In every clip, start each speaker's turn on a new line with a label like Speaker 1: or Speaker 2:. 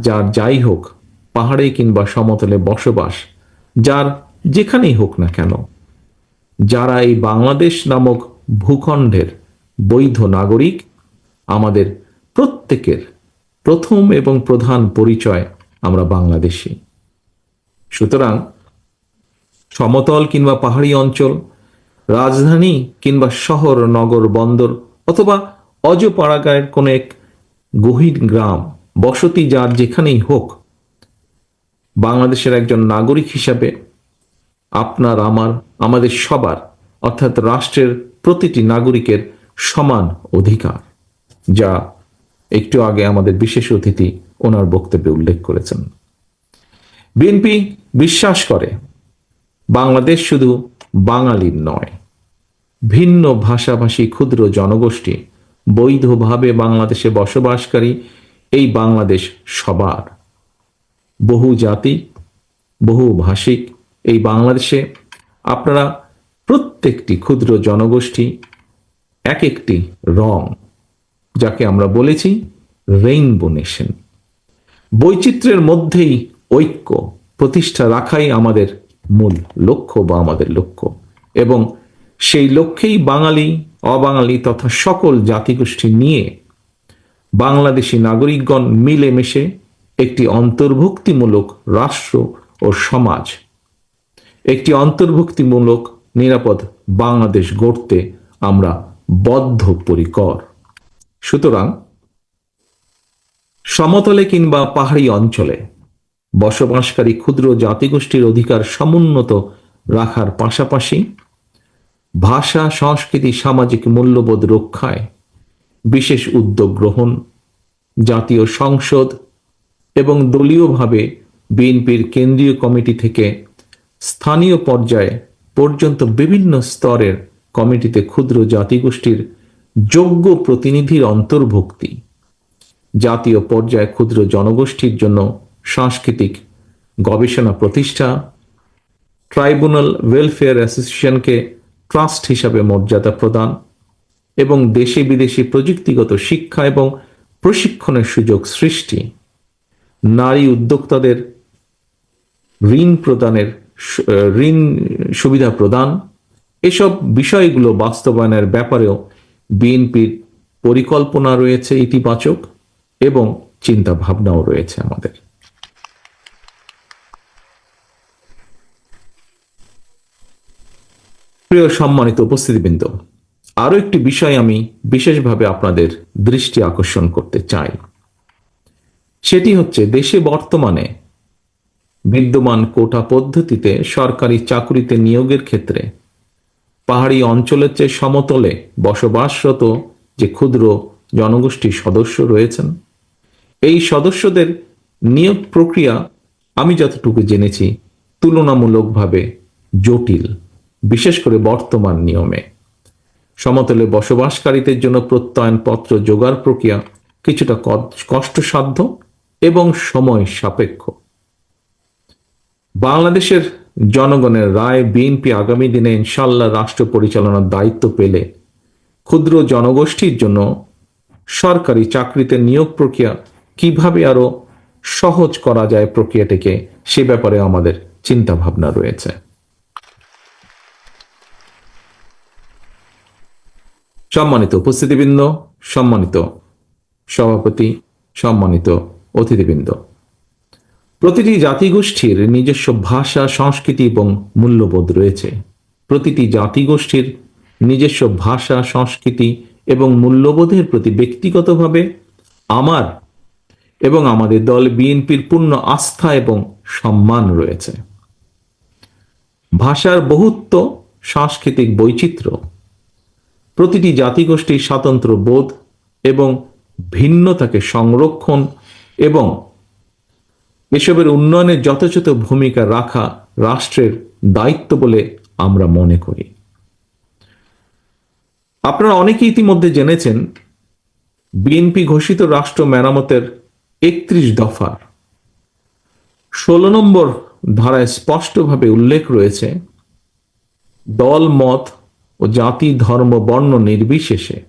Speaker 1: যার যাই হোক, পাহাড়ে কিংবা সমতলে বসবাস, যার যেখানেই হোক না কেন, যারা এই বাংলাদেশ নামক ভূখণ্ডের বৈধ নাগরিক, আমাদের প্রত্যেকের প্রথম এবং প্রধান পরিচয় আমরা বাংলাদেশি। সুতরাং সমতল কিংবা পাহাড়ি অঞ্চল, রাজধানী কিংবা শহর, নগর, বন্দর অথবা অজপাড়াগায়ের কোনো এক গহীন গ্রাম বসতি যার যেখানেই হোক, বাংলাদেশের একজন নাগরিক হিসাবে আপনার, আমার, আমাদের সবার, অর্থাৎ রাষ্ট্রের প্রতিটি নাগরিকের সমান অধিকার, যা একটু আগে আমাদের বিশেষ অতিথি ওনার বক্তব্যে উল্লেখ করেছেন। বিএনপি বিশ্বাস করে, বাংলাদেশ শুধু বাঙালির নয়, ভিন্ন ভাষাভাষী ক্ষুদ্র জনগোষ্ঠী বৈধভাবে বাংলাদেশে বসবাসকারী এই বাংলাদেশ সবার। বহু জাতি, বহু ভাষিক এই বাংলাদেশে আপনারা প্রত্যেকটি ক্ষুদ্র জনগোষ্ঠী এক একটি রং, যাকে আমরা বলেছি রেইনবো নেশন বৈচিত্র্যের মধ্যেই ঐক্য প্রতিষ্ঠা রাখাই আমাদের মূল লক্ষ্য বা আমাদের লক্ষ্য। এবং সেই লক্ষ্যেই বাঙালি, অবাঙালি তথা সকল জাতিগোষ্ঠী নিয়ে বাংলাদেশি নাগরিকগণ মিলেমিশে একটি অন্তর্ভুক্তিমূলক রাষ্ট্র ও সমাজ। একটি অন্তর্ভুক্তিমূলক নিরাপদ বাংলাদেশ গড়তে আমরা বদ্ধপরিকর। সুতরাং সমতলে কিংবা পাহাড়ি অঞ্চলে বসবাসকারী ক্ষুদ্র জাতিগোষ্ঠীর অধিকার সমুন্নত রাখার পাশাপাশি ভাষা, সংস্কৃতি, সামাজিক মূল্যবোধ রক্ষায় বিশেষ উদ্যোগ গ্রহণ, জাতীয় সংসদ এবং দলীয়ভাবে বিএনপির কেন্দ্রীয় কমিটি থেকে স্থানীয় পর্যায়ে পর্যন্ত বিভিন্ন স্তরের কমিটিতে ক্ষুদ্র জাতিগোষ্ঠীর যোগ্য প্রতিনিধির অন্তর্ভুক্তি। জাতীয় পর্যায়ে ক্ষুদ্র জনগোষ্ঠীর জন্য সাংস্কৃতিক গবেষণা প্রতিষ্ঠা, ট্রাইব্যুনাল ওয়েলফেয়ার অ্যাসোসিয়েশনকে ট্রাস্ট হিসাবে মর্যাদা প্রদান এবং দেশে বিদেশি প্রযুক্তিগত শিক্ষা এবং প্রশিক্ষণের সুযোগ সৃষ্টি। নারী উদ্যোক্তাদের ঋণ প্রদানের ঋণ সুবিধা প্রদান। এসব বিষয়গুলো বাস্তবায়নের ব্যাপারেও বিএনপির পরিকল্পনা রয়েছে ইতিবাচক এবং চিন্তা ভাবনাও রয়েছে আমাদের। প্রিয় সম্মানিত উপস্থিতিবৃন্দ আরও একটি বিষয় আমি বিশেষভাবে আপনাদের দৃষ্টি আকর্ষণ করতে চাই। সেটি হচ্ছে দেশে বর্তমানে বিদ্যমান কোটা পদ্ধতিতে সরকারি চাকুরিতে নিয়োগের ক্ষেত্রে পাহাড়ি অঞ্চলের চেয়ে সমতলে বসবাসরত যে ক্ষুদ্র জনগোষ্ঠীর সদস্য রয়েছেন, এই সদস্যদের নিয়োগ প্রক্রিয়া আমি যতটুকু জেনেছি তুলনামূলকভাবে জটিল, বিশেষ করে বর্তমান নিয়মে। সমতলে বসবাসকারীদের জন্য প্রত্যয়নপত্র জোগাড় প্রক্রিয়া কিছুটা কষ্টসাধ্য এবং সময় সাপেক্ষ। বাংলাদেশের জনগণের রায় বিএনপি আগামী দিনে ইনশাল্লাহ রাষ্ট্র পরিচালনার দায়িত্ব পেলে ক্ষুদ্র জনগোষ্ঠীর জন্য সরকারি চাকরিতে নিয়োগ প্রক্রিয়া কীভাবে আরও সহজ করা যায় প্রক্রিয়াটিকে, সে ব্যাপারে আমাদের চিন্তা ভাবনা রয়েছে। সম্মানিত উপস্থিতিবৃন্দ, সম্মানিত সভাপতি, সম্মানিত অতিথিবৃন্দ। প্রতিটি জাতিগোষ্ঠীর নিজস্ব ভাষা, সংস্কৃতি এবং মূল্যবোধ রয়েছে। প্রতিটি জাতিগোষ্ঠীর নিজস্ব ভাষা, সংস্কৃতি এবং মূল্যবোধের প্রতি ব্যক্তিগতভাবে আমার এবং আমাদের দল বিএনপির পূর্ণ আস্থা এবং সম্মান রয়েছে। ভাষার বহুত্ব সাংস্কৃতিক বৈচিত্র্য প্রতিটি জাতিগোষ্ঠীর স্বাতন্ত্র্য বোধ এবং ভিন্নতাকে সংরক্ষণ এবং এসবের উন্নয়নে যথাযথ ভূমিকা রাখা রাষ্ট্রের দায়িত্ব বলে আমরা মনে করি। আপনারা অনেকে ইতিমধ্যে জেনেছেন, বিএনপি ঘোষিত রাষ্ট্র মেরামতের একত্রিশ দফার ষোলো নম্বর ধারায় স্পষ্টভাবে উল্লেখ রয়েছে, দল, মত ও জাতি, ধর্ম, বর্ণ নির্বিশেষে।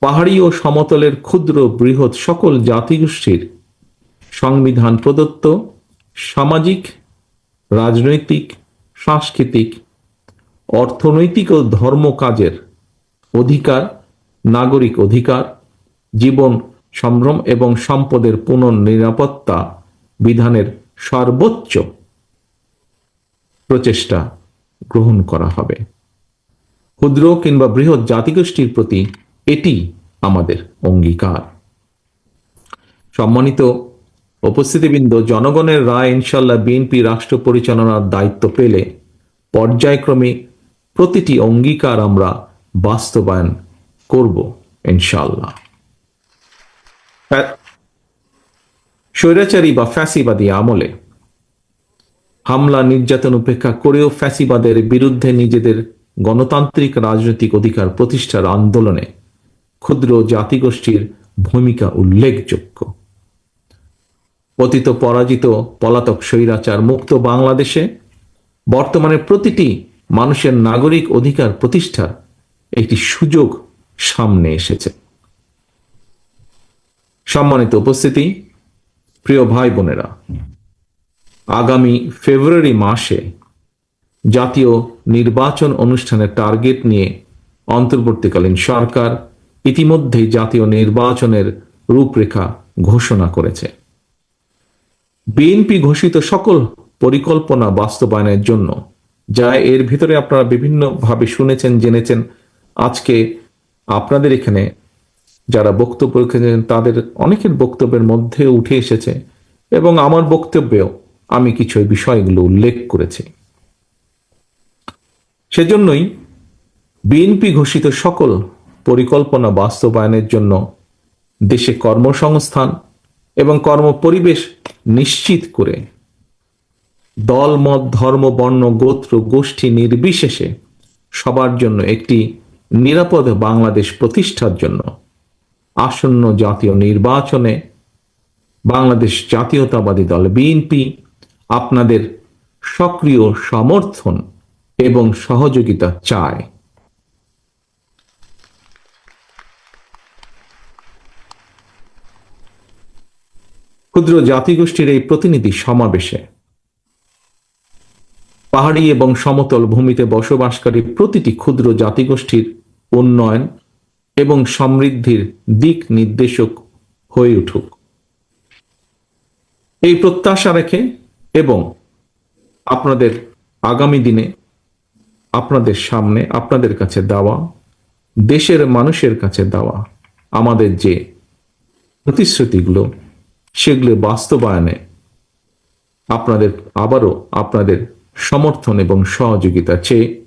Speaker 1: পাহাড়ি ও সমতলের ক্ষুদ্র বৃহৎ সকল জাতিগোষ্ঠীর সংবিধান প্রদত্ত সামাজিক, রাজনৈতিক, সাংস্কৃতিক, অর্থনৈতিক ও ধর্ম কাজের অধিকার, নাগরিক অধিকার, জীবন, সম্ভ্রম এবং সম্পদের পুনর্নিরাপত্তা বিধানের সর্বোচ্চ প্রচেষ্টা গ্রহণ করা হবে। ক্ষুদ্র কিংবা বৃহৎ জাতিগোষ্ঠীর প্রতি এটি আমাদের অঙ্গীকার। সম্মানিত উপস্থিতিবৃন্দ, জনগণের রায় ইনশাল্লাহ বিএনপি রাষ্ট্র পরিচালনার দায়িত্ব পেলে পর্যায়ক্রমে প্রতিটি অঙ্গীকার আমরা বাস্তবায়ন করব ইনশাল্লাহ স্বৈরাচারী বা ফ্যাসিবাদী আমলে হামলা, নির্যাতন উপেক্ষা করেও ফ্যাসিবাদের বিরুদ্ধে নিজেদের গণতান্ত্রিক রাজনৈতিক অধিকার প্রতিষ্ঠার আন্দোলনে ক্ষুদ্র জাতিগোষ্ঠীর ভূমিকা উল্লেখযোগ্য। পতিত পরাজিত পলাতক স্বৈরাচার মুক্ত বাংলাদেশে বর্তমানে প্রতিটি মানুষের নাগরিক অধিকার প্রতিষ্ঠার একটি সুযোগ সামনে এসেছে। সম্মানিত উপস্থিতি, প্রিয় ভাই বোনেরা, আগামী ফেব্রুয়ারি মাসে জাতীয় নির্বাচন অনুষ্ঠানের টার্গেট নিয়ে অন্তর্বর্তীকালীন সরকার ইতিমধ্যেই জাতীয় নির্বাচনের রূপরেখা ঘোষণা করেছে। বিএনপি ঘোষিত সকল পরিকল্পনা বাস্তবায়নের জন্য, যা এর ভিতরে আপনারা বিভিন্নভাবে শুনেছেন, জেনেছেন, আজকে আপনাদের এখানে যারা বক্তব্য রেখেছেন, তাদের অনেকের বক্তব্যের মধ্যে উঠে এসেছে এবং আমার বক্তব্যেও আমি কিছু বিষয়গুলো উল্লেখ করেছি। সেজন্যই বিএনপি ঘোষিত সকল পরিকল্পনা বাস্তবায়নের জন্য দেশে কর্মসংস্থান এবং কর্মপরিবেশ নিশ্চিত করে দল, মত, ধর্ম, বর্ণ, গোত্র, গোষ্ঠী নির্বিশেষে সবার জন্য একটি নিরাপদ বাংলাদেশ প্রতিষ্ঠার জন্য আসন্ন জাতীয় নির্বাচনে বাংলাদেশ জাতীয়তাবাদী দল বিএনপি আপনাদের সক্রিয় সমর্থন এবং সহযোগিতা চায়। ক্ষুদ্র জাতিগোষ্ঠীর এই প্রতিনিধি সমাবেশে। পাহাড়ি এবং সমতল ভূমিতে বসবাসকারী প্রতিটি ক্ষুদ্র জাতিগোষ্ঠীর উন্নয়ন এবং সমৃদ্ধির দিক নির্দেশক হয়ে উঠুক। এই প্রত্যাশা রেখে এবং আপনাদের আগামী দিনে আপনাদের সামনে, আপনাদের কাছে দেওয়া, দেশের মানুষের কাছে দেওয়া। আমাদের যে প্রতিশ্রুতিগুলো, সেগুলো বাস্তবায়নে আপনাদের আবারও আপনাদের সমর্থন এবং সহযোগিতা চেয়ে